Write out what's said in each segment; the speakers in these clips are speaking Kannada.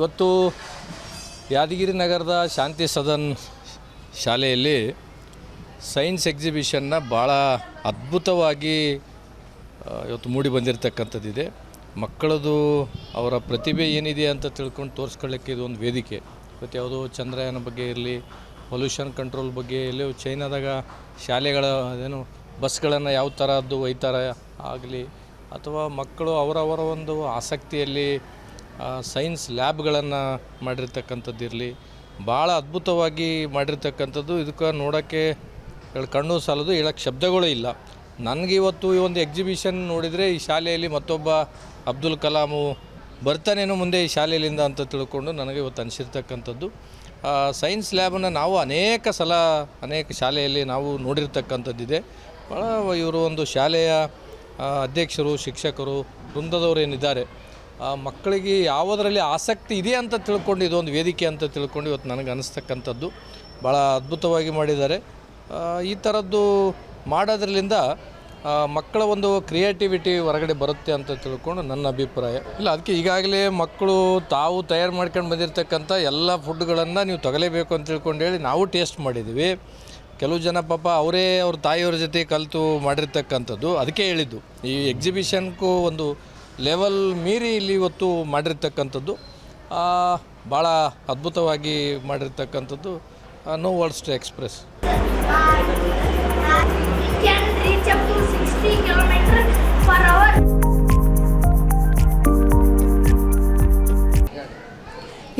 ಇವತ್ತು ಯಾದಗಿರಿ ನಗರದ ಶಾಂತಿ ಸದನ್ ಶಾಲೆಯಲ್ಲಿ ಸೈನ್ಸ್ ಎಕ್ಸಿಬಿಷನ್ನ ಭಾಳ ಅದ್ಭುತವಾಗಿ ಇವತ್ತು ಮೂಡಿ ಬಂದಿರತಕ್ಕಂಥದ್ದಿದೆ. ಮಕ್ಕಳದು ಅವರ ಪ್ರತಿಭೆ ಏನಿದೆ ಅಂತ ತಿಳ್ಕೊಂಡು ತೋರಿಸ್ಕೊಳ್ಳೋಕ್ಕೆ ಇದು ಒಂದು ವೇದಿಕೆ. ಇವತ್ತು ಯಾವುದೋ ಚಂದ್ರಯಾನ ಬಗ್ಗೆ ಇರಲಿ, ಪೊಲ್ಯೂಷನ್ ಕಂಟ್ರೋಲ್ ಬಗ್ಗೆ ಇರಲಿ, ಚೈನಾದಾಗ ಶಾಲೆಗಳ ಏನು ಬಸ್ಗಳನ್ನು ಯಾವ ಥರದ್ದು ಒಯ್ತಾರೆ ಆಗಲಿ, ಅಥವಾ ಮಕ್ಕಳು ಅವರವರ ಒಂದು ಆಸಕ್ತಿಯಲ್ಲಿ ಸೈನ್ಸ್ ಲ್ಯಾಬ್ಗಳನ್ನು ಮಾಡಿರ್ತಕ್ಕಂಥದ್ದು ಇರಲಿ, ಭಾಳ ಅದ್ಭುತವಾಗಿ ಮಾಡಿರ್ತಕ್ಕಂಥದ್ದು. ಇದಕ್ಕೆ ನೋಡೋಕ್ಕೆ ಕಣ್ಣು ಸಾಲದು ಹೇಳೋಕ್ಕೆ ಶಬ್ದಗಳು ಇಲ್ಲ. ನನಗೆ ಇವತ್ತು ಈ ಒಂದು ಎಕ್ಸಿಬಿಷನ್ ನೋಡಿದರೆ ಈ ಶಾಲೆಯಲ್ಲಿ ಮತ್ತೊಬ್ಬ ಅಬ್ದುಲ್ ಕಲಾಮು ಬರ್ತಾನೇನೋ ಮುಂದೆ ಈ ಶಾಲೆಯಲ್ಲಿಂದ ಅಂತ ತಿಳ್ಕೊಂಡು ನನಗೆ ಇವತ್ತು ಅನಿಸಿರ್ತಕ್ಕಂಥದ್ದು. ಸೈನ್ಸ್ ಲ್ಯಾಬನ್ನು ನಾವು ಅನೇಕ ಸಲ, ಅನೇಕ ಶಾಲೆಯಲ್ಲಿ ನಾವು ನೋಡಿರ್ತಕ್ಕಂಥದ್ದಿದೆ. ಭಾಳ ಇವರು ಒಂದು ಶಾಲೆಯ ಅಧ್ಯಕ್ಷರು, ಶಿಕ್ಷಕರು, ವೃಂದದವರು ಏನಿದ್ದಾರೆ ಮಕ್ಕಳಿಗೆ ಯಾವುದರಲ್ಲಿ ಆಸಕ್ತಿ ಇದೆ ಅಂತ ತಿಳ್ಕೊಂಡು, ಇದೊಂದು ವೇದಿಕೆ ಅಂತ ತಿಳ್ಕೊಂಡು ಇವತ್ತು ನನಗೆ ಅನಿಸ್ತಕ್ಕಂಥದ್ದು. ಭಾಳ ಅದ್ಭುತವಾಗಿ ಮಾಡಿದ್ದಾರೆ. ಈ ಥರದ್ದು ಮಾಡೋದ್ರಲ್ಲಿಂದ ಮಕ್ಕಳ ಒಂದು ಕ್ರಿಯೇಟಿವಿಟಿ ಹೊರಗಡೆ ಬರುತ್ತೆ ಅಂತ ತಿಳ್ಕೊಂಡು ನನ್ನ ಅಭಿಪ್ರಾಯ. ಇಲ್ಲ, ಅದಕ್ಕೆ ಈಗಾಗಲೇ ಮಕ್ಕಳು ತಾವು ತಯಾರು ಮಾಡ್ಕೊಂಡು ಬಂದಿರತಕ್ಕಂಥ ಎಲ್ಲ ಫುಡ್ಗಳನ್ನು ನೀವು ತಗಲೇಬೇಕು ಅಂತ ತಿಳ್ಕೊಂಡು ಹೇಳಿ ನಾವು ಟೇಸ್ಟ್ ಮಾಡಿದ್ದೀವಿ. ಕೆಲವು ಜನ ಪಾಪ ಅವರೇ ಅವ್ರ ತಾಯಿಯವ್ರ ಜೊತೆ ಕಲಿತು ಮಾಡಿರ್ತಕ್ಕಂಥದ್ದು. ಅದಕ್ಕೆ ಹೇಳಿದ್ದು. ಈ ಎಕ್ಸಿಬಿಷನ್ಗೂ ಒಂದು ಲೆವೆಲ್ ಮೀರಿ ಇಲ್ಲಿ ಇವತ್ತು ಮಾಡಿರ್ತಕ್ಕಂಥದ್ದು ಭಾಳ ಅದ್ಭುತವಾಗಿ ಮಾಡಿರ್ತಕ್ಕಂಥದ್ದು no words to express can reach up to 60 kilometers per hour.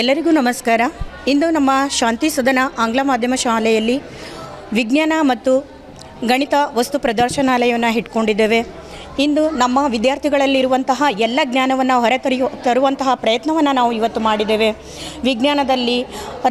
ಎಲ್ಲರಿಗೂ ನಮಸ್ಕಾರ ಇಂದು ನಮ್ಮ ಶಾಂತಿ ಸದನ ಆಂಗ್ಲ ಮಾಧ್ಯಮ ಶಾಲೆಯಲ್ಲಿ ವಿಜ್ಞಾನ ಮತ್ತು ಗಣಿತ ವಸ್ತು ಪ್ರದರ್ಶನಾಲಯವನ್ನು ಇಟ್ಕೊಂಡಿದ್ದೇವೆ ಇಂದು ನಮ್ಮ ವಿದ್ಯಾರ್ಥಿಗಳಲ್ಲಿರುವಂತಹ ಎಲ್ಲ ಜ್ಞಾನವನ್ನು ಹೊರತರಿಯು ತರುವಂತಹ ಪ್ರಯತ್ನವನ್ನು ನಾವು ಇವತ್ತು ಮಾಡಿದ್ದೇವೆ. ವಿಜ್ಞಾನದಲ್ಲಿ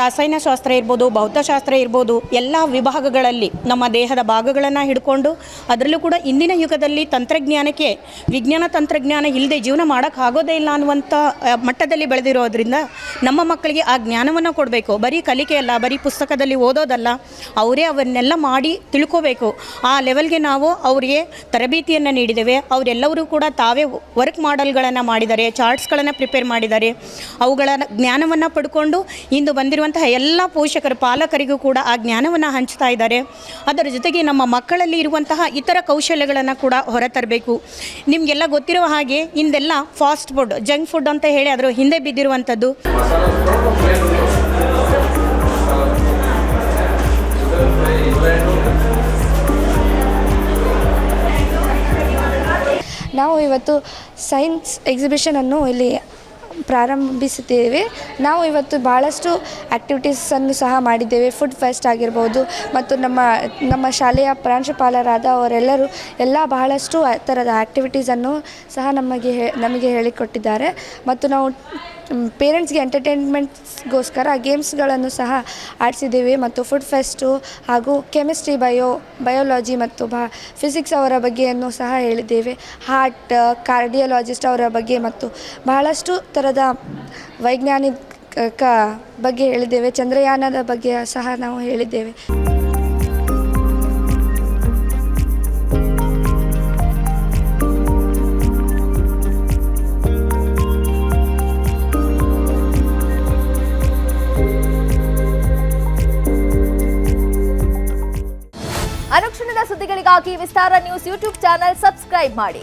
ರಾಸಾಯನಶಾಸ್ತ್ರ ಇರ್ಬೋದು, ಭೌತಶಾಸ್ತ್ರ ಇರ್ಬೋದು, ಎಲ್ಲ ವಿಭಾಗಗಳಲ್ಲಿ ನಮ್ಮ ದೇಹದ ಭಾಗಗಳನ್ನು ಹಿಡ್ಕೊಂಡು ಅದರಲ್ಲೂ ಕೂಡ ಇಂದಿನ ಯುಗದಲ್ಲಿ ತಂತ್ರಜ್ಞಾನಕ್ಕೆ ವಿಜ್ಞಾನ ತಂತ್ರಜ್ಞಾನ ಇಲ್ಲದೆ ಜೀವನ ಮಾಡೋಕ್ಕಾಗೋದೇ ಇಲ್ಲ ಅನ್ನುವಂಥ ಮಟ್ಟದಲ್ಲಿ ಬೆಳೆದಿರೋದ್ರಿಂದ ನಮ್ಮ ಮಕ್ಕಳಿಗೆ ಆ ಜ್ಞಾನವನ್ನು ಕೊಡಬೇಕು. ಬರೀ ಕಲಿಕೆಯಲ್ಲ ಬರೀ ಪುಸ್ತಕದಲ್ಲಿ ಓದೋದಲ್ಲ, ಅವರೇ ಅವನ್ನೆಲ್ಲ ಮಾಡಿ ತಿಳ್ಕೋಬೇಕು. ಆ ಲೆವೆಲ್ಗೆ ನಾವು ಅವರಿಗೆ ತರಬೇತಿಯನ್ನು ನೀಡಿದ್ದೇವೆ. ಅವರೆಲ್ಲರೂ ಕೂಡ ತಾವೇ ವರ್ಕ್ ಮಾಡೆಲ್ಗಳನ್ನು ಮಾಡಿದ್ದಾರೆ ಚಾರ್ಟ್ಸ್ಗಳನ್ನು ಪ್ರಿಪೇರ್ ಮಾಡಿದ್ದಾರೆ. ಅವುಗಳ ಜ್ಞಾನವನ್ನು ಪಡ್ಕೊಂಡು ಇಂದು ಬಂದಿರುವಂತಹ ಎಲ್ಲ ಪೋಷಕರು, ಪಾಲಕರಿಗೂ ಕೂಡ ಆ ಜ್ಞಾನವನ್ನು ಹಂಚ್ತಾ ಇದ್ದಾರೆ. ಅದರ ಜೊತೆಗೆ ನಮ್ಮ ಮಕ್ಕಳಲ್ಲಿ ಇರುವಂತಹ ಇತರ ಕೌಶಲ್ಯಗಳನ್ನು ಕೂಡ ಹೊರತರಬೇಕು. ನಿಮಗೆಲ್ಲ ಗೊತ್ತಿರುವ ಹಾಗೆ ಇಂದೆಲ್ಲ ಫಾಸ್ಟ್ ಫುಡ್ ಜಂಕ್ ಫುಡ್ ಅಂತ ಹೇಳಿ ಅದರ ಹಿಂದೆ ಬಿದ್ದಿರುವಂಥದ್ದು. ನಾವು ಇವತ್ತು ಸೈನ್ಸ್ ಎಕ್ಸಿಬಿಷನನ್ನು ಇಲ್ಲಿ ಪ್ರಾರಂಭಿಸುತ್ತೇವೆ ನಾವು ಇವತ್ತು ಭಾಳಷ್ಟು ಆ್ಯಕ್ಟಿವಿಟೀಸನ್ನು ಸಹ ಮಾಡಿದ್ದೇವೆ. ಫುಡ್ ಫೆಸ್ಟ್ ಆಗಿರ್ಬೋದು ಮತ್ತು ನಮ್ಮ ನಮ್ಮ ಶಾಲೆಯ ಪ್ರಾಂಶುಪಾಲರಾದ ಅವರೆಲ್ಲರೂ ಎಲ್ಲ ಬಹಳಷ್ಟು ಥರದ ಆ್ಯಕ್ಟಿವಿಟೀಸನ್ನು ಸಹ ನಮಗೆ ನಮಗೆ ಹೇಳಿಕೊಟ್ಟಿದ್ದಾರೆ. ಮತ್ತು ನಾವು ಪೇರೆಂಟ್ಸ್ಗೆ ಎಂಟರ್ಟೈನ್ಮೆಂಟ್ಸ್ಗೋಸ್ಕರ ಗೇಮ್ಸ್ಗಳನ್ನು ಸಹ ಆಡಿಸಿದ್ದೇವೆ. ಮತ್ತು ಫುಡ್ ಫೆಸ್ಟು ಹಾಗೂ ಕೆಮಿಸ್ಟ್ರಿ ಬಯೋ ಬಯೋಲಾಜಿ ಮತ್ತು ಬಾ ಫಿಸಿಕ್ಸ್ ಅವರ ಬಗ್ಗೆಯನ್ನು ಸಹ ಹೇಳಿದ್ದೇವೆ. ಹಾರ್ಟ್ ಕಾರ್ಡಿಯೋಲಾಜಿಸ್ಟ್ ಅವರ ಬಗ್ಗೆ ಮತ್ತು ಬಹಳಷ್ಟು ಥರದ ವೈಜ್ಞಾನಿಕ ಬಗ್ಗೆ ಹೇಳಿದ್ದೇವೆ. ಚಂದ್ರಯಾನದ ಬಗ್ಗೆ ಸಹ ನಾವು ಹೇಳಿದ್ದೇವೆ. ಅನುಕ್ಷಣದ ಸುದ್ದಿಗಳಿಗಾಗಿ Vistara news YouTube channel subscribe ಮಾಡಿ.